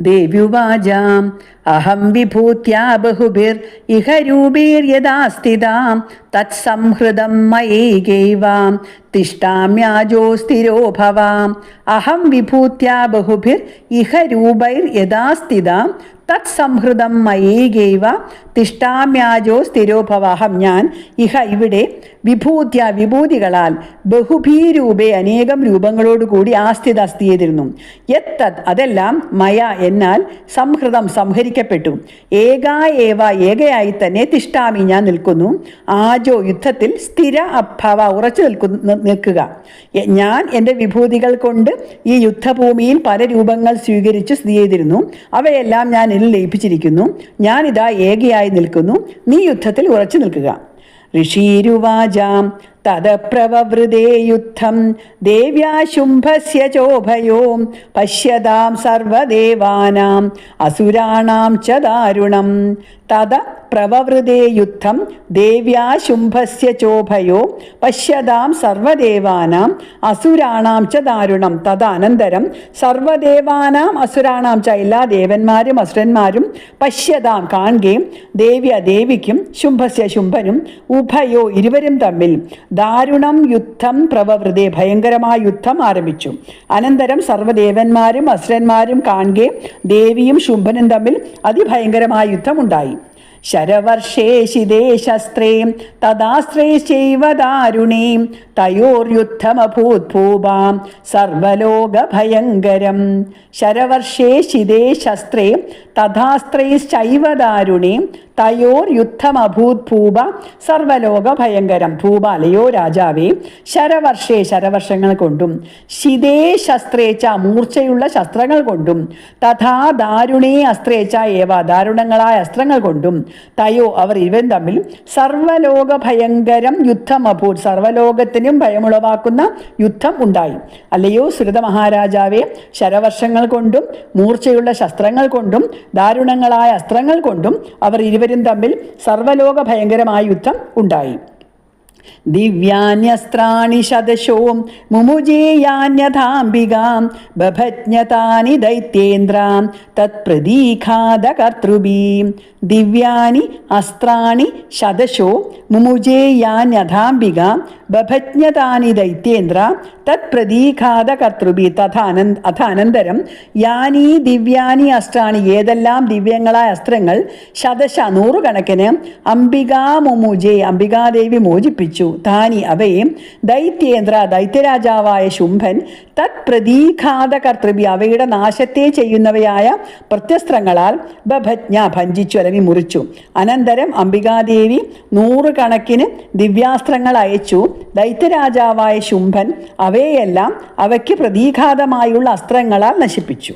ദേവ്യുവാചാം. അഹം വിഭൂത്യാ ബഹുഭിർ ഇഹ രൂപീര്യഥാ സ്ഥിതാം തത്സംഹൃതം മയൈകൈവാം. തിഷ്ടാമ്യാജോ സ്ഥിരോ ഭവാം. അഹം വിഭൂത്യാ ബഹുഭിർ ഇഹ രൂപൈർ യഥാസ്ഥിത. തത് സംഹൃതം മയേകൈവ. തിഷ്ടാമ്യാജോ സ്ഥിരോഭവാഹം ഞാൻ ഇഹ ഇവിടെ വിഭൂത്യ വിഭൂതികളാൽ ബഹുഭീരൂപേ അനേകം രൂപങ്ങളോടുകൂടി ആസ്ഥിത അസ്ഥി ചെയ്തിരുന്നു യത്തത് അതെല്ലാം മയ എന്നാൽ സംഹൃതം സംഹരിക്കപ്പെട്ടു. ഏകാ ഏവ ഏകയായി തന്നെ തിഷ്ടാമി ഞാൻ നിൽക്കുന്നു. ആജോ യുദ്ധത്തിൽ സ്ഥിര അഭവ ഉറച്ചു നിൽക്കുന്നു നിൽക്കുക. ഞാൻ എന്റെ വിഭൂതികൾ കൊണ്ട് ഈ യുദ്ധഭൂമിയിൽ പല രൂപങ്ങൾ സ്വീകരിച്ച് സ്ഥിതി ചെയ്തിരുന്നു. അവയെല്ലാം ഞാൻ ഇതിൽ ലയിപ്പിച്ചിരിക്കുന്നു. ഞാനിതാ ഏകയായി നിൽക്കുന്നു. നീ യുദ്ധത്തിൽ ഉറച്ചു നിൽക്കുക. ഋഷീരുവാചാം തദപ്രവവൃതേ യുദ്ധം ദേവ്യാശുംഭസ്യ ചോഭയോ പശ്യതാം സർവദേവാനാം അസുരാണാം ച ദാരുണം. തദ പ്രവവൃതേ യുദ്ധം ദേവ്യാ ശുംഭസ്യ ചോഭയോ പശ്യതാം സർവദേവാനാം അസുരാണാം ച ദാരുണം തദനന്തരം സർവദേവാനാം അസുരാണാം ച എല്ലാ ദേവന്മാരും അസുരന്മാരും പശ്യതാം കാണുകയും ദേവ്യ ദേവിക്കും ശുംഭസ്യ ശുംഭനും ഉഭയോ ഇരുവരും തമ്മിൽ ദാരുണം യുദ്ധം പ്രവവൃതേ ഭയങ്കരമായ യുദ്ധം ആരംഭിച്ചു. അനന്തരം സർവദേവന്മാരും അസുരന്മാരും കാണുകയും ദേവിയും ശുംഭനും തമ്മിൽ അതിഭയങ്കരമായ യുദ്ധമുണ്ടായി. ശരവർഷേ ശിതേ ശസ്ത്രേ തദാശ്രേശ്ചൈവ ദാരുണേ തയോർയുദ്ധമഭൂത് ഭൂപാം സർവലോകഭയങ്കരം. ശരവർഷേ ശിതേ ശസ്ത്രേ തഥാശ്രൈശ്ചൈവ ദാരുണേ തയോർ യുദ്ധമഭൂത് ഭൂപ സർവലോക ഭയങ്കരം ഭൂപ അലയോ രാജാവേ ശരവർഷേ ശരവർഷങ്ങൾ കൊണ്ടും ശിതേ ശസ്ത്രേച്ച മൂർച്ചയുള്ള ശസ്ത്രങ്ങൾ കൊണ്ടും തഥാ ദാരുണേ അസ്ത്രേച്ച ഏവ ദാരുണങ്ങളായ അസ്ത്രങ്ങൾ കൊണ്ടും തയോ അവർ ഇവൻ തമ്മിൽ സർവലോക ഭയങ്കരം യുദ്ധം അഭൂത് സർവലോകത്തിനും ഭയമുളവാക്കുന്ന യുദ്ധം ഉണ്ടായി. അല്ലയോ സുരത മഹാരാജാവേ ശരവർഷങ്ങൾ കൊണ്ടും മൂർച്ചയുള്ള ശസ്ത്രങ്ങൾ കൊണ്ടും ദാരുണങ്ങളായ അസ്ത്രങ്ങൾ കൊണ്ടും അവർ ഇരുവരും തമ്മിൽ സർവലോക ഭയങ്കരമായ യുദ്ധം ഉണ്ടായി. ദിവ്യാന്യസ്ത്രാണി ശതശോ മുമുജേയാന്യഥാംബികാം ബഭജ്ഞതാനി ദൈത്യേന്ദ്രാം തത്പ്രതീഘാതകർത്തൃഭീം ദിവ്യാനി അസ്ത്രാണി ശതശോ മുമുജേയാന്യഥാംബികാം ബഭജ്ഞതാനി ദൈത്യേന്ദ്ര തത്പ്രതീഘാതകർത്തൃഭി തഥാനന്ദ അഥാനന്തരം യാനി ദിവ്യാനി അസ്ത്രാണി ഏതെല്ലാം ദിവ്യങ്ങളായ അസ്ത്രങ്ങൾ ശതശ നൂറുകണക്കിന് അംബികാ മുമുജെ അംബികാദേവി മോചിപ്പിച്ചു. താനി അവയെ ദൈത്യേന്ദ്ര ദൈത്യരാജാവായ ശുംഭൻ തത് പ്രതീഘാത പ്രതീഘാതകർത്തൃഭി അവയുടെ നാശത്തെ ചെയ്യുന്നവയായ പ്രത്യസ്ത്രങ്ങളാൽ ബഭജ്ഞ ഭഞ്ചിച്ചു അല്ലെങ്കിൽ മുറിച്ചു. അനന്തരം അംബികാദേവി നൂറുകണക്കിന് ദിവ്യാസ്ത്രങ്ങൾ അയച്ചു. ദൈത്യരാജാവായ ശുംഭൻ അവയെല്ലാം അവയ്ക്ക് പ്രതീഘാതമായുള്ള അസ്ത്രങ്ങളാൽ നശിപ്പിച്ചു.